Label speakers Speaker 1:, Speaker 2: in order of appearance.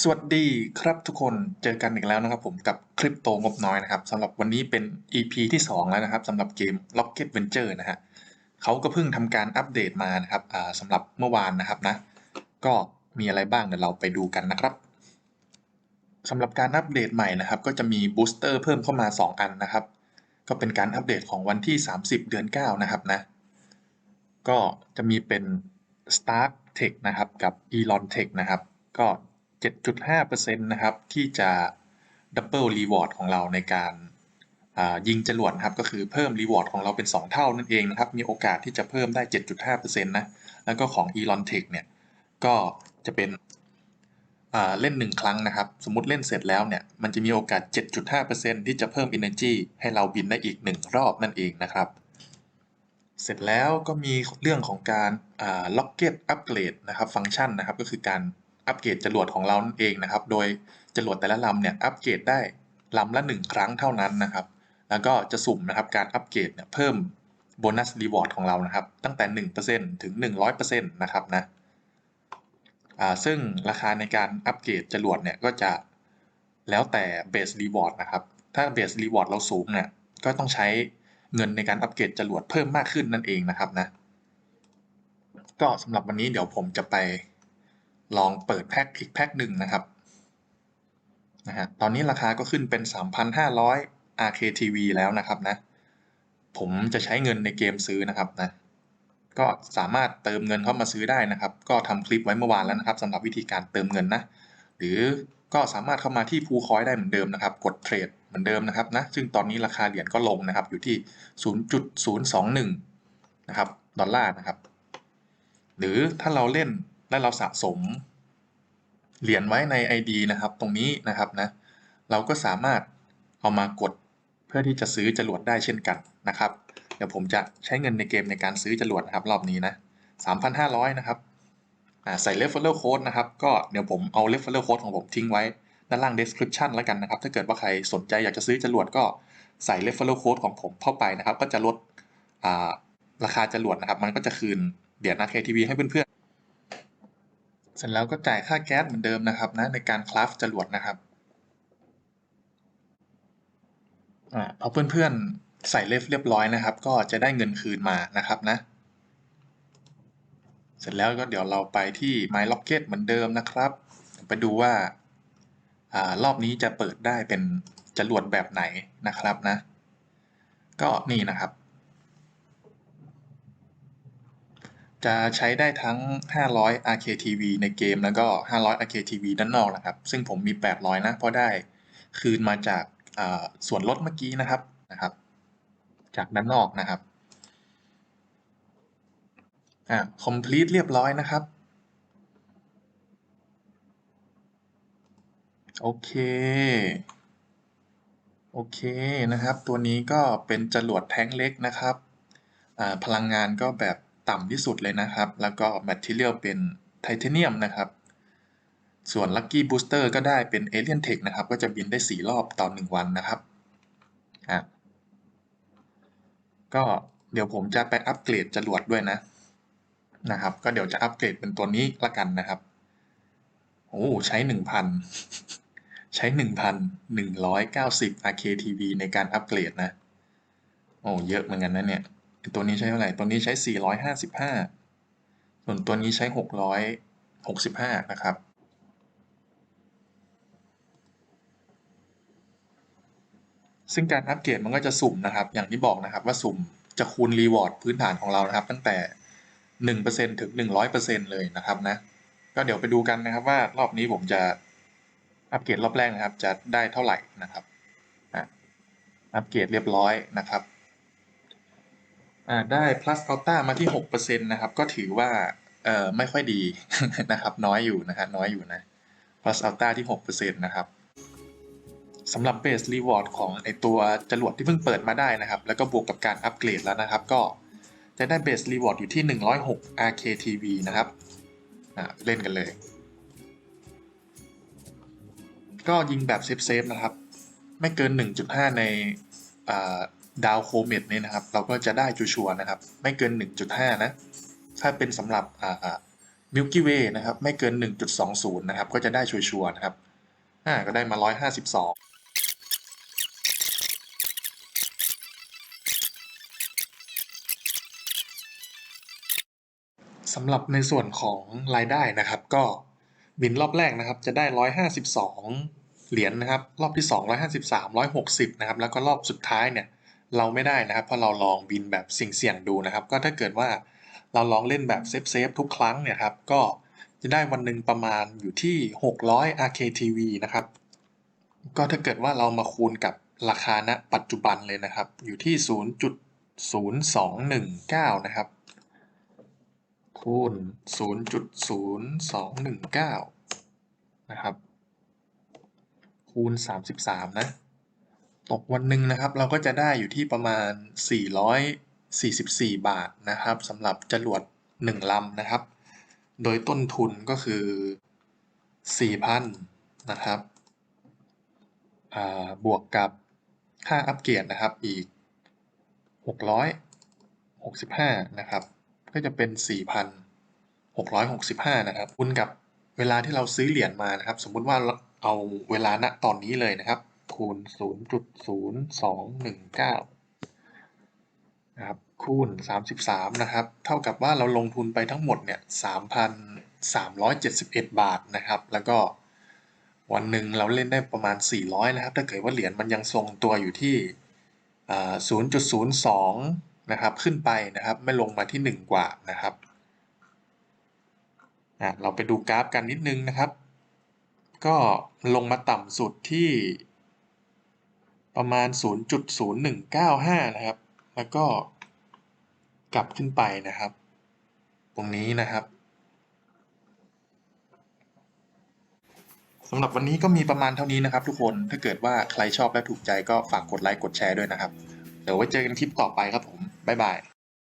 Speaker 1: สวัสดีครับทุกคนเจอกันอีกแล้วนะครับผมกับคลิปโตงบน้อยนะครับสำหรับวันนี้เป็น EP ที่ 2 แล้วนะครับสำหรับเกม Rocket Venture นะฮะเขาก็เพิ่งทำการอัปเดตมานะครับสำหรับเมื่อวานนะครับนะ ก็มีอะไรบ้างเดี๋ยวเราไปดูกันนะครับสำหรับการอัปเดตใหม่นะครับ ก็จะมีบูสเตอร์เพิ่มเข้ามา 2 อันนะครับ ก็เป็นการอัปเดตของวันที่ 30 เดือน 9 นะครับนะ ก็จะมีเป็น Stark Tech นะครับกับ Elon Tech นะครับ ก็ 7.5%นะครับที่จะ Double Reward ของเราในการยิงจรวดครับก็คือเพิ่ม Reward ของเราเป็น 2 เท่านั่นเองนะครับมีโอกาสที่จะเพิ่มได้ 7.5%นะแล้วก็ของ Elon Tech เนี่ยก็จะเป็นอ่าเล่น 1 ครั้งนะครับ สมมติเล่นเสร็จแล้วเนี่ยมันจะมีโอกาส 7.5%ที่จะเพิ่ม Energy ให้เราบินได้อีก 1 รอบนั่นเองนะครับ เสร็จแล้วก็มีเรื่องของการอ่า Rocket Upgrade นะครับฟังก์ชันนะครับก็คือการ อัปเกรดจรวดของเราเองนะครับ โดยจรวดแต่ละลำเนี่ยอัปเกรดได้ลำละ 1 ครั้งเท่านั้นนะครับ แล้วก็จะสุ่มนะครับการอัปเกรดเนี่ยเพิ่มโบนัสรีวอร์ดของเรานะครับ ตั้งแต่ 1%ถึง 100%นะครับนะอ่าซึ่งราคาในการอัปเกรดจรวดเนี่ยก็จะแล้วแต่เบสรีวอร์ดนะครับ ถ้าเบสรีวอร์ดเราสูงเนี่ยก็ต้องใช้เงินในการอัปเกรดจรวดเพิ่มมากขึ้นนั่นเองนะครับนะ ก็สำหรับวันนี้เดี๋ยวผมจะไป ลองเปิดแพ็คอีกแพ็คหนึ่งนะครับนะฮะตอนนี้ราคาก็ขึ้นเป็น 3,500 RKTV แล้วนะครับนะ ผมจะใช้เงินในเกมซื้อนะครับนะ ก็สามารถเติมเงินเข้ามาซื้อได้นะครับ ก็ทำคลิปไว้เมื่อวานแล้วนะครับสำหรับวิธีการเติมเงินนะ หรือก็สามารถเข้ามาที่พูคอยได้เหมือนเดิมนะครับ กดเทรดเหมือนเดิมนะครับนะ ซึ่งตอนนี้ราคาเหรียญก็ลงนะครับ อยู่ที่ 0.021 นะครับ ดอลลาร์นะครับ หรือถ้าเราเล่น และเราสะสมเหรียญไว้ใน ID นะครับ ตรงนี้นะครับนะ เราก็สามารถเอามากดเพื่อที่จะซื้อจรวดได้เช่นกันนะครับ เดี๋ยวผมจะใช้เงินในเกมในการซื้อจรวดนะครับ รอบนี้นะ 3,500 นะครับอ่าใส่ referral code นะครับ ก็เดี๋ยวผมเอา referral code ของผมทิ้งไว้ด้านล่าง description แล้วกันนะครับ ถ้าเกิดว่าใครสนใจอยากจะซื้อจรวดก็ใส่ referral code ของผมเข้าไปนะครับ ก็จะลดราคาจรวดนะครับ มันก็จะคืนเหรียญ RKTV ให้เพื่อนๆ เสร็จแล้วก็จ่ายค่าแก๊สเหมือนเดิมนะครับนะในการคราฟจรวดนะครับอ่าพอเพื่อนๆใส่เลฟเรียบร้อยนะครับ ก็จะได้เงินคืนมานะครับนะ เสร็จแล้วก็เดี๋ยวเราไปที่ My Rocket เหมือนเดิมนะครับ ไปดูว่าอ่ารอบนี้จะเปิดได้เป็นจรวดแบบไหนนะครับนะ ก็นี่นะครับ จะใช้ได้ทั้ง 500 RKTV ในเกมแล้วก็ 500 RKTV ด้านนอกนะครับ ซึ่งผมมี 800 นะ เพราะได้คืนมาจากส่วนลดเมื่อกี้นะครับนะครับ จากด้านนอกนะครับอ่า complete เรียบร้อยนะครับ โอเค โอเคนะครับ ตัวนี้ก็เป็นจรวดแท้งเล็กนะครับ พลังงานก็แบบ ต่ำที่สุดเลยนะครับ แล้วก็ Material เป็นไทเทเนียมนะครับ ส่วน Lucky Booster ก็ได้เป็น Alien Tech นะครับ ก็จะบินได้ 4 รอบต่อ 1 วันนะครับอะก็เดี๋ยวผมจะไปอัปเกรดจรวดด้วยนะนะครับ ก็เดี๋ยวจะอัปเกรดเป็นตัวนี้ละกันนะครับโอ้ใช้ 1,000 ใช้ 1,190 RKTV ในการอัปเกรดนะ โอ้เยอะเหมือนกันนะเนี่ย ตัวนี้ใช้เท่าไหร่ ตัวนี้ใช้ 455 ส่วนตัวนี้ใช้ 665 นะครับ ซึ่งการอัปเกรดมันก็จะสุ่มนะครับ อย่างที่บอกนะครับว่าสุ่มจะคูณรีวอร์ดพื้นฐานของเรานะครับ ตั้งแต่ 1%ถึง 100%เลยนะครับนะ ก็เดี๋ยวไปดูกันนะครับว่ารอบนี้ผมจะอัปเกรดรอบแรกนะครับ จะได้เท่าไหร่นะครับอะอัปเกรดเรียบร้อยนะครับ ได้ plus ultra มาที่6%นะครับ ก็ถือว่าเอ่อไม่ค่อยดีนะครับ น้อยอยู่นะครับน้อยอยู่นะ plus ultra ที่6%นะครับสำหรับ base reward ของไอตัวจรวดที่เพิ่งเปิดมาได้นะครับ แล้วก็บวกกับการอัปเกรดแล้วนะครับ ก็จะได้ base reward อยู่ที่ 106 RKTV นะครับอ่าเล่นกันเลย ก็ยิงแบบเซฟๆนะครับ ไม่เกิน 1.5 ใน ดาวโคเมตเนี่ยนะครับ เราก็จะได้ชัวร์นะครับ ไม่เกิน 1.5 นะ ถ้าเป็นสำหรับ Milky Way นะครับ ไม่เกิน 1.20 นะครับ ก็จะได้ชัวร์นะครับอ่าก็ได้มา 152สำหรับในส่วนของรายได้นะครับ ก็บินรอบแรกนะครับ จะได้ 152 เหรียญนะครับ รอบที่ 2 153 160 นะครับ แล้วก็รอบสุดท้ายเนี่ย เราไม่ได้นะครับ เพราะเราลองบินแบบเสี่ยงๆดูนะครับ ก็ถ้าเกิดว่าเราลองเล่นแบบเซฟๆทุกครั้งเนี่ยครับ ก็จะได้วันหนึ่งประมาณอยู่ที่ 600 RKTV นะครับ ก็ถ้าเกิดว่าเรามาคูณกับราคาณปัจจุบันเลยนะครับ อยู่ที่ 0.0219 นะครับ คูณ 0.0219 นะครับ คูณ 33 นะ ตกวันหนึ่งนะครับ เราก็จะได้อยู่ที่ประมาณ 444 บาทนะครับสำหรับจรวด1ลำนะครับ โดยต้นทุนก็คือ 4,000 นะครับบวกกับค่าอัปเกรดนะครับอีก 665 นะครับ ก็จะเป็น 4,665 นะครับคูณกับเวลาที่เราซื้อเหรียญมานะครับ สมมุติว่าเอาเวลาณตอนนี้เลยนะครับ คูณ 0.0219 นะครับ คูณ 33 นะครับ เท่ากับว่าเราลงทุนไปทั้งหมดเนี่ย3,371 บาทนะครับ แล้วก็วันหนึ่งเราเล่นได้ประมาณ 400 นะครับ ถ้าเกิดว่าเหรียญมันยังทรงตัวอยู่ที่ 0.02 นะครับ ขึ้นไปนะครับ ไม่ลงมาที่ 1 กว่านะครับอะเราไปดูกราฟกันนิดนึงนะครับ ก็ลงมาต่ำสุดที่ ประมาณ 0.0195 นะครับ แล้วก็กลับขึ้นไปนะครับ ตรงนี้นะครับสำหรับวันนี้ก็มีประมาณเท่านี้นะครับทุกคน ถ้าเกิดว่าใครชอบและถูกใจก็ฝากกดไลค์กดแชร์ด้วยนะครับ เดี๋ยวไว้เจอกันคลิปต่อไปครับผม บ๊ายบาย